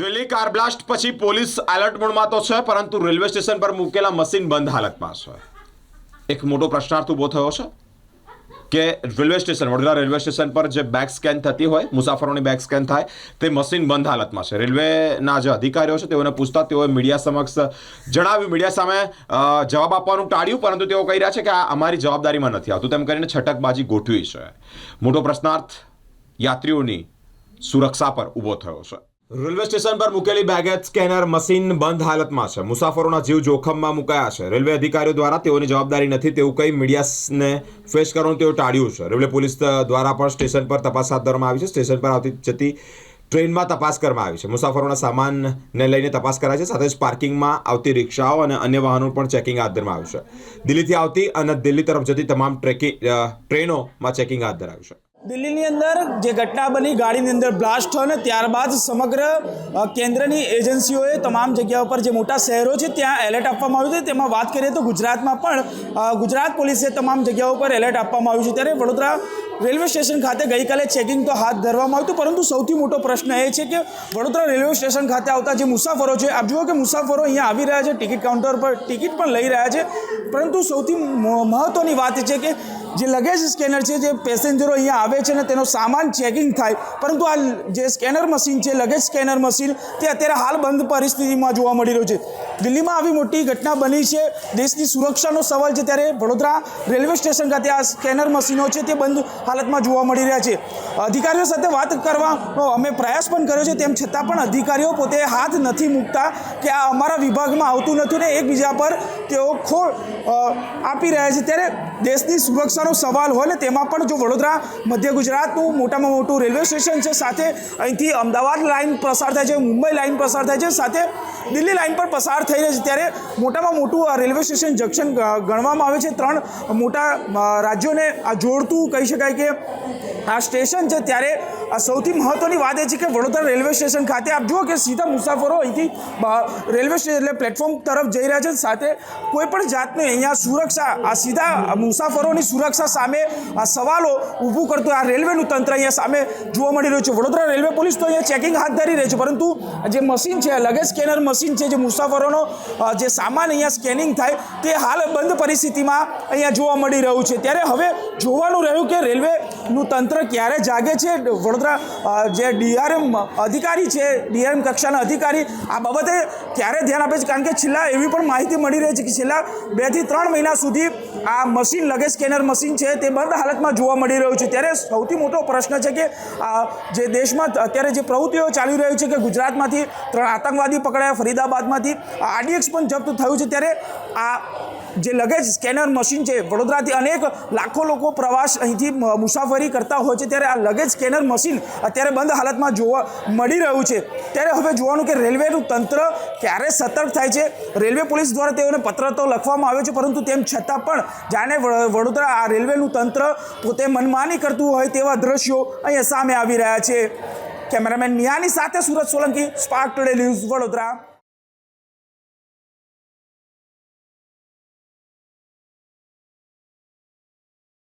Delhi car blast પછી police alert મોડમાં તો છે, પરંતુ રેલવે સ્ટેશન પર મૂકેલા મશીન બંધ હાલતમાં છે. એક મોટો પ્રશ્નાર્થ ઊભો થયો છે કે railway station, Vadodara railway station પર જે બેગ સ્કેન થતી હોય, મુસાફરોની બેગ સ્કેન થાય, તે મશીન બંધ હાલતમાં છે. રેલવેના જે અધિકારીઓ છે, તેઓને પૂછતા તેઓએ મીડિયા સમક્ષ જણાવ્યું. મીડિયા સામે જવાબ આપવાનું ટાળ્યું, પરંતુ તેઓ કહી રહ્યા છે કે આ અમારી જવાબદારીમાં નથી આવતું. તેમ કરીને છટકબાજી ગોઠવી છે. મોટો પ્રશ્નાર્થ યાત્રીઓની સુરક્ષા પર ઊભો થયો છે. રેલવે સ્ટેશન પર મૂકેલી બેગેજ, સ્કેનર, મશીન બંધ હાલતમાં છે. મુસાફરોના જીવ જોખમમાં મુકાયા છે. રેલવે અધિકારીઓ દ્વારા તેઓની જવાબદારી નથી તેવું કઈ મીડિયાને ફેસ કરવાનું તેઓ ટાળ્યું છે. રેલવે પોલીસ દ્વારા પણ સ્ટેશન પર તપાસ હાથ ધરવામાં આવી છે. સ્ટેશન પર આવતી જતી ટ્રેનમાં તપાસ કરવામાં આવી છે. મુસાફરોના સામાનને લઈને તપાસ કરાય છે. સાથે જ પાર્કિંગમાં આવતી રિક્ષાઓ અને અન્ય વાહનો પણ ચેકિંગ હાથ ધરવામાં આવ્યું છે. દિલ્હીથી આવતી અને દિલ્હી તરફ જતી તમામ ટ્રેકિંગ ટ્રેનોમાં ચેકિંગ હાથ ધરાયું છે. દિલ્હીની અંદર જે ઘટના બની, ગાડીની અંદર બ્લાસ્ટ થયો ને ત્યારબાદ સમગ્ર કેન્દ્રની એજન્સીઓએ તમામ જગ્યાઓ પર જે મોટા શહેરો છે ત્યાં એલર્ટ આપવામાં આવ્યું છે. તેમાં વાત કરીએ તો ગુજરાતમાં પણ ગુજરાત પોલીસે તમામ જગ્યાઓ પર એલર્ટ આપવામાં આવ્યું છે. ત્યારે વડોદરા રેલવે સ્ટેશન ખાતે ગઈકાલે ચેકિંગ તો હાથ ધરવામાં આવ્યું હતું, પરંતુ સૌથી મોટો પ્રશ્ન એ છે કે વડોદરા રેલવે સ્ટેશન ખાતે આવતા જે મુસાફરો છે, આપ જુઓ કે મુસાફરો અહીંયા આવી રહ્યા છે, ટિકિટ કાઉન્ટર પર ટિકિટ પણ લઈ રહ્યા છે. પરંતુ સૌથી મહત્ત્વની વાત છે કે જે લગેજ સ્કેનર છે, જે પેસેન્જરો અહીંયા આવે છે ને તેનો સામાન ચેકિંગ થાય, પરંતુ આ જે સ્કેનર મશીન છે લગેજ સ્કેનર મશીન તે અત્યારે હાલ બંધ પરિસ્થિતિમાં જોવા મળી રહ્યું છે. દિલ્હીમાં આવી મોટી ઘટના બની છે. દેશની સુરક્ષાનો સવાલ છે ત્યારે વડોદરા રેલવે સ્ટેશન ખાતે આ સ્કેનર મશીનો છે તે બંધ હાલતમાં જોવા મળી રહ્યા છે. અધિકારીઓ સાથે વાત કરવાનો અમે પ્રયાસ પણ કર્યો છે, તેમ છતાં પણ અધિકારીઓ પોતે હાથ નથી મૂકતા કે આ અમારા વિભાગમાં આવતું નથી ને એકબીજા પર તેઓ ખો આપી રહ્યા છે. ત્યારે દેશની સુરક્ષાનો સવાલ હોય ને તેમાં પણ જો વડોદરા, મધ્ય ગુજરાતનું મોટામાં મોટું રેલવે સ્ટેશન છે, સાથે અહીંથી અમદાવાદ લાઇન પસાર થાય છે, મુંબઈ લાઇન પસાર થાય છે, સાથે દિલ્હી લાઇન પર પસાર થઈ રહી છે. ત્યારે મોટામાં મોટું રેલવે સ્ટેશન જંકશન ગણવામાં આવે છે. ત્રણ મોટા રાજ્યોને આ જોડતું કહી શકાય કે આ સ્ટેશન છે. ત્યારે આ સૌથી મહત્ત્વની વાત એ છે કે વડોદરા રેલવે સ્ટેશન ખાતે આપ જુઓ કે સીધા મુસાફરો અહીંથી રેલવે સ્ટેશન એટલે પ્લેટફોર્મ તરફ જઈ રહ્યા છે. સાથે કોઈ પણ જાતની અહીંયા સુરક્ષા, આ સીધા મુસાફરોની સુરક્ષા સામે આ સવાલો ઊભું કરતું આ રેલવેનું તંત્ર અહીંયા સામે જોવા મળી રહ્યું છે. વડોદરા રેલવે પોલીસ તો અહીંયા ચેકિંગ હાથ ધરી રહી છે, પરંતુ જે મશીન છે લગેજ સ્કેનર મશીન છે, જે મુસાફરોનો જે સામાન અહીંયા સ્કેનિંગ થાય, તે હાલ બંધ પરિસ્થિતિમાં અહીંયા જોવા મળી રહ્યું છે. ત્યારે હવે જોવાનું રહ્યું કે રેલવેનું તંત્ર ક્યારે જાગે છે. વડોદરા જે ડીઆરએમ અધિકારી છે, ડીઆરએમ કક્ષાના અધિકારી, આ બાબતે ક્યારે ધ્યાન આપે છે, કારણ કે છેલ્લા એવી પણ માહિતી મળી રહી છે કે છેલ્લા બેથી ત્રણ મહિના સુધી આ મશીન લગેજ સ્કેનર મશીન છે, તે બંધ હાલતમાં જોવા મળી રહ્યું છે. ત્યારે સૌથી મોટો પ્રશ્ન છે કે જે દેશમાં અત્યારે જે પ્રવૃત્તિઓ ચાલી રહી છે કે ગુજરાતમાંથી ત્રણ આતંકવાદી પકડાયા, ફરીદાબાદમાંથી આરડીએક્સ પણ જપ્ત થયું છે. ત્યારે આ જે લગેજ સ્કેનર મશીન છે, વડોદરાથી અનેક લાખો લોકો પ્રવાસ અહીંથી મુસાફરી કરતા હોય છે. ત્યારે આ લગેજ સ્કેનર મશીન અત્યારે બંધ હાલતમાં જોવા મળી રહ્યું છે. ત્યારે હવે જોવાનું કે રેલવેનું તંત્ર ક્યારે સતર્ક થાય છે. રેલવે પોલીસ દ્વારા તેઓને પત્ર તો લખવામાં આવ્યો છે, પરંતુ તેમ છતાં પણ જાણે વડોદરા આ રેલવેનું તંત્ર પોતે મનમાની કરતું હોય તેવા દ્રશ્યો અહીંયા સામે આવી રહ્યા છે. કેમેરામેન નિયાની સાથે Surat Solanki, spark today news Vadodara.